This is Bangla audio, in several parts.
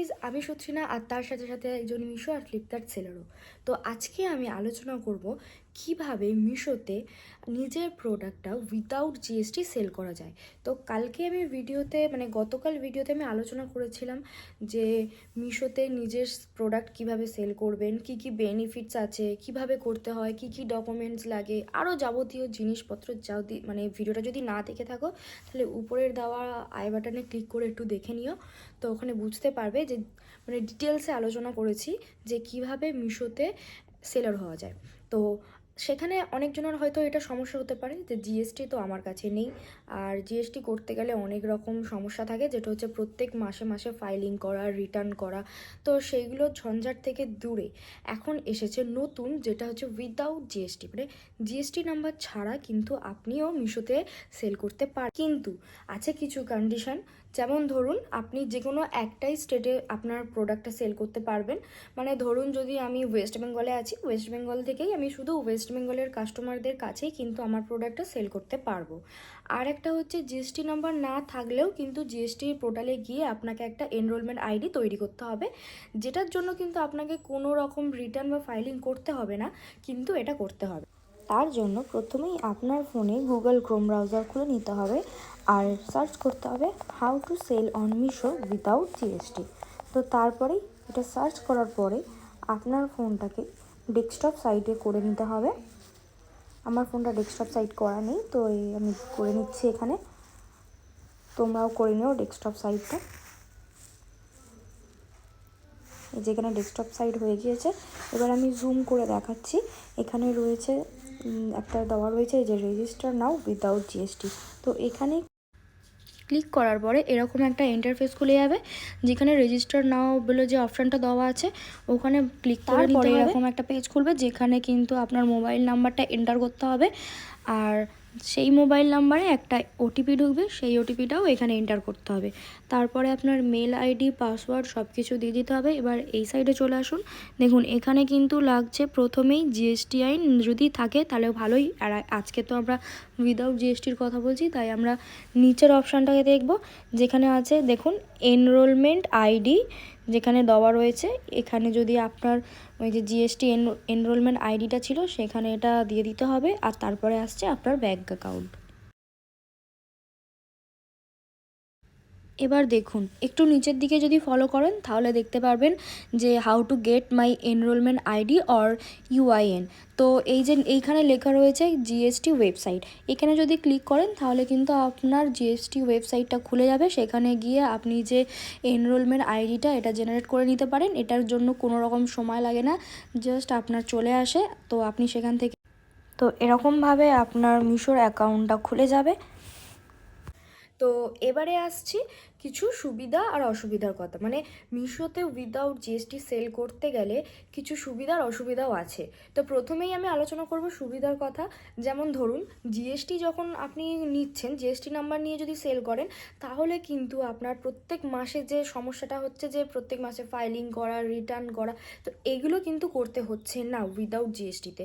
গাইজ আমি সত্যি না আর তার সাথে সাথে একজন মিশো আর ফ্লিপকার্ট সেলারও তো আজকে আমি আলোচনা করব কীভাবে মিশোতে নিজের প্রোডাক্টটা উইদাউট জিএসটি সেল করা যায়? তো কালকে আমি ভিডিওতে মানে গতকাল ভিডিওতে আমি আলোচনা করেছিলাম যে মিশোতে নিজের প্রোডাক্ট কীভাবে সেল করবেন, কি কি বেনিফিটস আছে, কীভাবে করতে হয়, কি কি ডকুমেন্টস লাগে, আরও যাবতীয় জিনিসপত্র যদি মানে ভিডিওটা যদি না দেখে থাকো, তাহলে উপরের দেওয়া আই বাটনে ক্লিক করে একটু দেখে নিও। তো ওখানে বুঝতে পারবে যে মানে ডিটেলসে আলোচনা করেছি যে কীভাবে মিশোতে সেলার হওয়া যায়। তো সেখানে অনেকজনের হয়তো এটা সমস্যা হতে পারে যে জিএসটি তো আমার কাছে নেই। আর জিএসটি করতে গেলে অনেক রকম সমস্যা থাকে, যেটা হচ্ছে প্রত্যেক মাসে মাসে ফাইলিং করা রিটার্ন করা। তো সেইগুলো ঝঞ্ঝাট থেকে দূরে। এখন এসেছে নতুন, যেটা হচ্ছে উইদাউট জিএসটি মানে জিএসটি নাম্বার ছাড়া কিন্তু আপনিও মিশোতে সেল করতে পারেন কিন্তু আছে কিছু কন্ডিশন যেমন ধরুন, আপনি যে কোনো একটাই স্টেটে আপনার প্রোডাক্টটা সেল করতে পারবেন। মানে ধরুন, যদি আমি ওয়েস্ট বেঙ্গলে আছি ওয়েস্ট বেঙ্গল থেকেই আমি শুধু ওয়েস্ট বেঙ্গলের কাস্টমারদের কাছেই কিন্তু আমার প্রোডাক্টটা সেল করতে পারব। আর একটা হচ্ছে জিএসটি নাম্বার না থাকলেও কিন্তু জিএসটির পোর্টালে গিয়ে আপনাকে একটা এনরোলমেন্ট আইডি তৈরি করতে হবে। যেটার জন্য কিন্তু আপনাকে কোনো রকম রিটার্ন বা ফাইলিং করতে হবে না, কিন্তু এটা করতে হবে। তার জন্য প্রথমেই আপনার ফোনে গুগল ক্রোম ব্রাউজার খুলে নিতে হবে। আর সার্চ করতে হবে how to sell on Meesho without GST তো তারপরেই এটা সার্চ করার পরে আপনার ফোনটাকে ডেস্কটপ সাইডে করে নিতে হবে। আমার ফোনটা ডেস্কটপ সাইড করা নেই, তো এই আমি করে নিচ্ছি এখানে। তোমরাও করে নিও ডেস্কটপ সাইডটা যেখানে ডেস্কটপ সাইড হয়ে গিয়েছে। এবার আমি জুম করে দেখাচ্ছি। এখানে রয়েছে একটা দেওয়া রয়েছে যে রেজিস্টার নাও উইদাউট জিএসটি তো এখানে ক্লিক করার পরে এরকম একটা ইন্টারফেস খুলে যাবে যেখানে রেজিস্টার নাও বলে যে অপশানটা দেওয়া আছে ওখানে ক্লিক করে পরে এরকম একটা পেজ খুলবে যেখানে কিন্তু আপনার মোবাইল নাম্বারটা এন্টার করতে হবে। আর সেই মোবাইল নাম্বারে একটা ওটিপি ঢুকবে, সেই ওটিপিটাও এখানে এন্টার করতে হবে। তারপরে আপনার মেল আইডি পাসওয়ার্ড সব কিছু দিয়ে দিতে হবে। এবার এই সাইডে চলে আসুন। দেখুন, এখানে কিন্তু লাগছে প্রথমেই জিএসটি আইন যদি থাকে, তাহলে ভালোই। আর আজকে তো আমরা উইদাউট জিএসটির কথা বলছি, তাই আমরা নিচের অপশানটাকে দেখব। যেখানে আছে, দেখুন এনরোলমেন্ট আইডি যেখানে দেওয়া রয়েছে, এখানে যদি আপনার ওই যে জিএসটি এনরোলমেন্ট আইডিটা ছিল, সেখানে এটা দিয়ে দিতে হবে, আর তারপরে আসছে আপনার ব্যাঙ্ক অ্যাকাউন্ট এবার দেখুন, একটু নিচের দিকে যদি ফলো করেন, তাহলে দেখতে পারবেন যে how to get my enrolment ID or UIN তো এই যে এইখানে লেখা রয়েছে জিএসটি ওয়েবসাইট এখানে যদি ক্লিক করেন, তাহলে কিন্তু আপনার জিএসটি ওয়েবসাইটটা খুলে যাবে। সেখানে গিয়ে আপনি যে এনরোলমেন্ট আইডিটা এটা জেনারেট করে নিতে পারেন। এটার জন্য কোনো রকম সময় লাগে না জাস্ট আপনার চলে আসে। তো আপনি সেখান থেকে তো এরকমভাবে আপনার মিশোর অ্যাকাউন্টটা খুলে যাবে। তো এবারে আসছি কিছু সুবিধা আর অসুবিধার কথা। মানে মিশোতে উইদাউট জিএসটি সেল করতে গেলে কিছু সুবিধা আর অসুবিধাও আছে। তো প্রথমেই আমি আলোচনা করব সুবিধার কথা। যেমন ধরুন জিএসটি যখন আপনি নিচ্ছেন জিএসটি নাম্বার নিয়ে যদি সেল করেন, তাহলে কিন্তু আপনার প্রত্যেক মাসে যে সমস্যাটা হচ্ছে যে প্রত্যেক মাসে ফাইলিং করা রিটার্ন করা, তো এগুলো কিন্তু করতে হচ্ছে না উইদাউট জিএসটিতে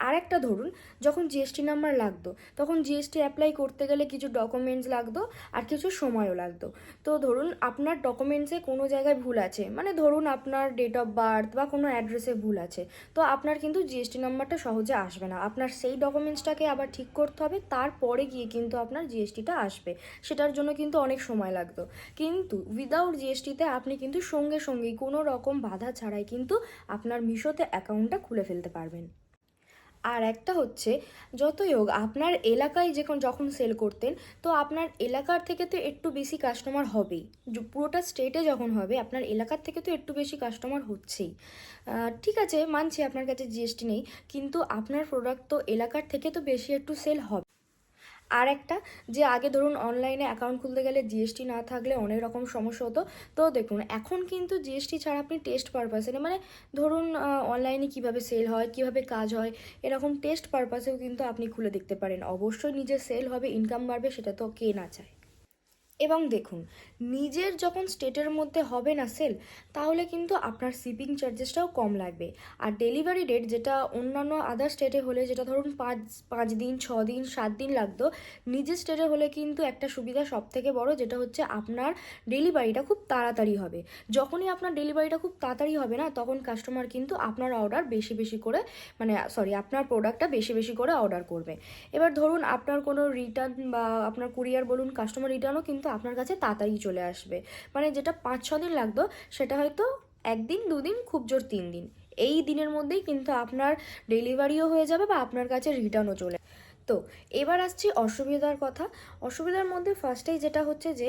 আর একটা ধরুন, যখন জিএসটি নাম্বার লাগতো, তখন জিএসটি অ্যাপ্লাই করতে গেলে কিছু ডকুমেন্টস লাগতো আর কিছু সময়ও লাগতো। তো ধরুন, আপনার ডকুমেন্টসে কোনো জায়গায় ভুল আছে মানে ধরুন আপনার ডেট অফ বার্থ বা কোনো অ্যাড্রেসে ভুল আছে, তো আপনার কিন্তু জিএসটি নাম্বারটা সহজে আসবে না। আপনার সেই ডকুমেন্টসটাকে আবার ঠিক করতে হবে, তারপরে গিয়ে কিন্তু আপনার জিএসটিটা আসবে। সেটার জন্য কিন্তু অনেক সময় লাগতো। কিন্তু উইদাউট জিএসটিতে আপনি কিন্তু সঙ্গে সঙ্গেই কোনো রকম বাধা ছাড়াই কিন্তু আপনার মিশোতে অ্যাকাউন্টটা খুলে ফেলতে পারবেন। আর একটা হচ্ছে যতই হোক, আপনার এলাকায় যখন যখন সেল করতেন, তো আপনার এলাকার থেকে তো একটু বেশি কাস্টমার হবেই। পুরোটা স্টেটে যখন হবে, আপনার এলাকার থেকে তো একটু বেশি কাস্টমার হচ্ছেই। ঠিক আছে, মানছি আপনার কাছে জিএসটি নেই, কিন্তু আপনার প্রোডাক্ট তো এলাকার থেকে তো বেশি একটু সেল হবে। আর একটা যে আগে ধরুন অনলাইনে অ্যাকাউন্ট খুলতে গেলে জিএসটি না থাকলে অনেক রকম সমস্যা হতো। তো দেখুন, এখন কিন্তু জিএসটি ছাড়া আপনি টেস্ট পারপাসে মানে ধরুন অনলাইনে কীভাবে সেল হয়, কীভাবে কাজ হয়, এরকম টেস্ট পারপাসেও কিন্তু আপনি খুলে দেখতে পারেন। অবশ্যই নিজে সেল হবে ইনকাম বাড়বে, সেটা তো কে না চায়। এবং দেখুন, নিজের যখন স্টেটের মধ্যে হবে না সেল তাহলে কিন্তু আপনার শিপিং চার্জেসটাও কম লাগবে। আর ডেলিভারি ডেট যেটা অন্যান্য আদার স্টেটে হলে, যেটা ধরুন পাঁচ পাঁচ দিন, ছ দিন, সাত দিন লাগতো, নিজের স্টেটে হলে কিন্তু একটা সুবিধা সব থেকে বড়, যেটা হচ্ছে আপনার ডেলিভারিটা খুব তাড়াতাড়ি হবে। যখনই আপনার ডেলিভারিটা খুব তাড়াতাড়ি হবে না, তখন কাস্টমার কিন্তু আপনার অর্ডার বেশি বেশি করে মানে সরি আপনার প্রোডাক্টটা বেশি বেশি করে অর্ডার করবে। এবার ধরুন, আপনার কোনো রিটার্ন বা আপনার কুরিয়ার বলুন কাস্টমার রিটার্নও কিন্তু আপনার কাছে তাড়াতাড়ি চলে আসবে। মানে যেটা পাঁচ, ছ দিন লাগতো, সেটা হয়তো একদিন, দুদিন, খুব জোর তিন দিন। এই দিনের মধ্যেই কিন্তু আপনার ডেলিভারিও হয়ে যাবে বা আপনার কাছে রিটার্নও চলে তো, এবার আসছি অসুবিধার কথা। অসুবিধার মধ্যে ফার্স্টেই যেটা হচ্ছে যে,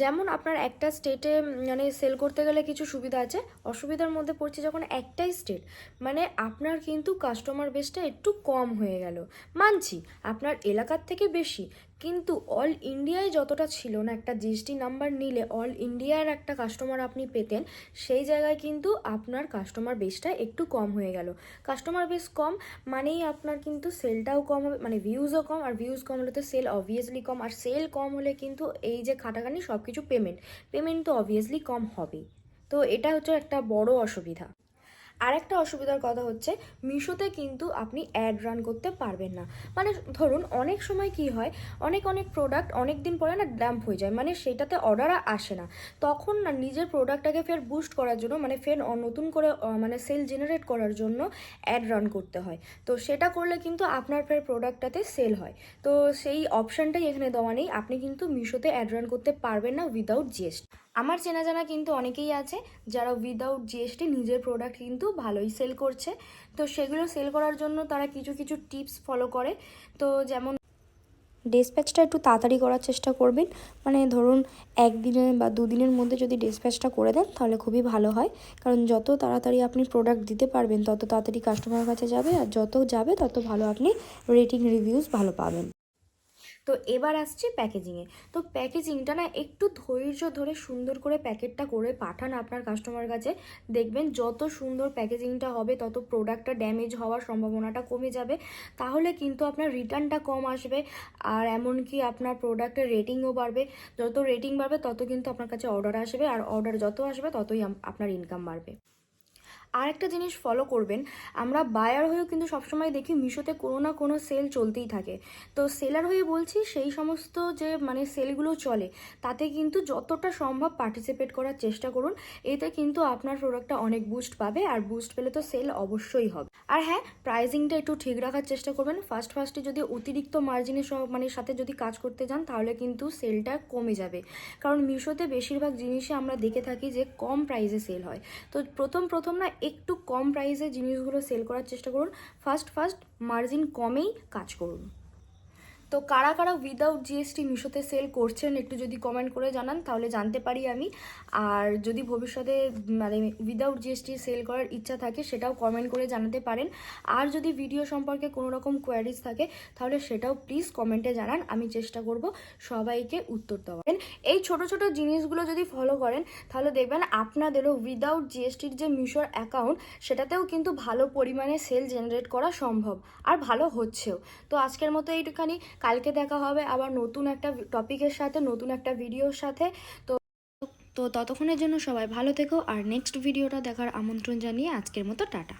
যেমন আপনার একটা স্টেটে মানে সেল করতে গেলে কিছু সুবিধা আছে, অসুবিধার মধ্যে পড়ছে যখন একটাই স্টেট মানে আপনার কিন্তু কাস্টমার বেসটা একটু কম হয়ে গেল। মানছি, আপনার এলাকার থেকে বেশি কিন্তু অল ইন্ডিয়ায় যতটা ছিল না, একটা জিএসটি নাম্বার নিলে অল ইন্ডিয়ার একটা কাস্টমার আপনি পেতেন, সেই জায়গায় কিন্তু আপনার কাস্টমার বেসটা একটু কম হয়ে গেল। কাস্টমার বেস কম মানেই আপনার কিন্তু সেলটাও কম হবে মানে ভিউজও কম, আর ভিউজ কম হলে তো সেল অবভিয়াসলি কম, আর সেল কম হলে কিন্তু এই যে খাটাখানি সব কিছু পেমেন্ট পেমেন্ট তো অবভিয়াসলি কম হবেই। তো এটা হচ্ছে একটা বড় অসুবিধা। আর একটা অসুবিধার কথা হচ্ছে, মিশোতে কিন্তু আপনি অ্যাড রান করতে পারবেন না। মানে ধরুন, অনেক সময় কি হয়, অনেক অনেক প্রোডাক্ট অনেক দিন পরে না ড্যাম্প হয়ে যায় মানে সেটাতে অর্ডার আসে না। তখন না নিজের প্রোডাক্টটাকে ফের বুস্ট করার জন্য মানে ফের নতুন করে মানে সেল জেনারেট করার জন্য অ্যাড রান করতে হয়। তো সেটা করলে কিন্তু আপনার ফের প্রোডাক্টটাতে সেল হয়। তো সেই অপশানটাই এখানে দেওয়া নেই, আপনি কিন্তু মিশোতে অ্যাড রান করতে পারবেন না উইদাউট জিএসটি আমার চেনা জানা কিন্তু অনেকেই আছে যারা উইদাউট জিএসটি নিজের প্রোডাক্ট কিন্তু ভালোই সেল করছে। তো সেগুলো সেল করার জন্য তারা কিছু কিছু টিপস ফলো করে। তো যেমন ডিসপ্যাচটা একটু তাড়াতাড়ি করার চেষ্টা করবেন। মানে ধরুন একদিনের বা দুদিনের মধ্যে যদি ডিসপ্যাচটা করে দেন তাহলে খুবই ভালো হয়। কারণ যত তাড়াতাড়ি আপনি প্রোডাক্ট দিতে পারবেন, তত তাড়াতাড়ি কাস্টমারের কাছে যাবে আর যত যাবে তত ভালো আপনি রেটিং রিভিউজ ভালো পাবেন। তো এবার আসছি প্যাকেজিংয়ে তো প্যাকেজিংটা না একটু ধৈর্য ধরে সুন্দর করে প্যাকেটটা করে পাঠান আপনার কাস্টমার কাছে। দেখবেন যত সুন্দর প্যাকেজিংটা হবে, তত প্রোডাক্টটা ড্যামেজ হওয়ার সম্ভাবনাটা কমে যাবে। তাহলে কিন্তু আপনার রিটার্নটা কম আসবে, আর এমনকি আপনার প্রোডাক্টের রেটিংও বাড়বে। যত রেটিং বাড়বে, তত কিন্তু আপনার কাছে অর্ডার আসবে, আর অর্ডার যত আসবে, ততই আপনার ইনকাম বাড়বে। আর একটা জিনিস ফলো করবেন, আমরা বায়ার হয়েও কিন্তু সবসময় দেখি মিশোতে কোনো না কোনো সেল চলতেই থাকে। তো সেলার হয়ে বলছি, সেই সমস্ত যে মানে সেলগুলো চলে, তাতে কিন্তু যতটা সম্ভব পার্টিসিপেট করার চেষ্টা করুন। এতে কিন্তু আপনার প্রোডাক্টটা অনেক বুস্ট পাবে, আর বুস্ট পেলে তো সেল অবশ্যই হবে। আর হ্যাঁ প্রাইজিংটা একটু ঠিক রাখার চেষ্টা করবেন। ফার্স্ট ফার্স্টে যদি অতিরিক্ত মার্জিনের মানে সাথে যদি কাজ করতে যান, তাহলে কিন্তু সেলটা কমে যাবে। কারণ মিশোতে বেশিরভাগ জিনিসই আমরা দেখে থাকি যে কম প্রাইসে সেল হয়। তো প্রথম প্রথম না একটু কম প্রাইসে জিনিসগুলো সেল করার চেষ্টা করুন। ফার্স্ট ফার্স্ট মার্জিন কমেই কাজ করুন। তো কারা কারা উইদাউট জিএসটি মিশোতে সেল করছেন একটু যদি কমেন্ট করে জানান, তাহলে জানতে পারি আমি। আর যদি ভবিষ্যতে মানে উইদাউট জিএসটি সেল করার ইচ্ছা থাকে, সেটাও কমেন্ট করে জানাতে পারেন। আর যদি ভিডিও সম্পর্কে কোনো রকম কোয়ারিজ থাকে, তাহলে সেটাও প্লিজ কমেন্টে জানান। আমি চেষ্টা করব সবাইকে উত্তর দেওয়ার। এই ছোট ছোট জিনিসগুলো যদি ফলো করেন, তাহলে দেখবেন আপনাদেরও উইদাউট জিএসটির যে মিশোর অ্যাকাউন্ট সেটাতেও কিন্তু ভালো পরিমাণে সেল জেনারেট করা সম্ভব। আর ভালো হচ্ছেও। তো আজকের মতো এইটুখানি। কালকে দেখা হবে আবার নতুন একটা টপিকের সাথে, নতুন একটা ভিডিওর সাথে। তো তো ততক্ষণের জন্য সবাই ভালো থেকো। আর নেক্সট ভিডিওটা দেখার আমন্ত্রণ জানিয়ে আজকের মতো টাটা।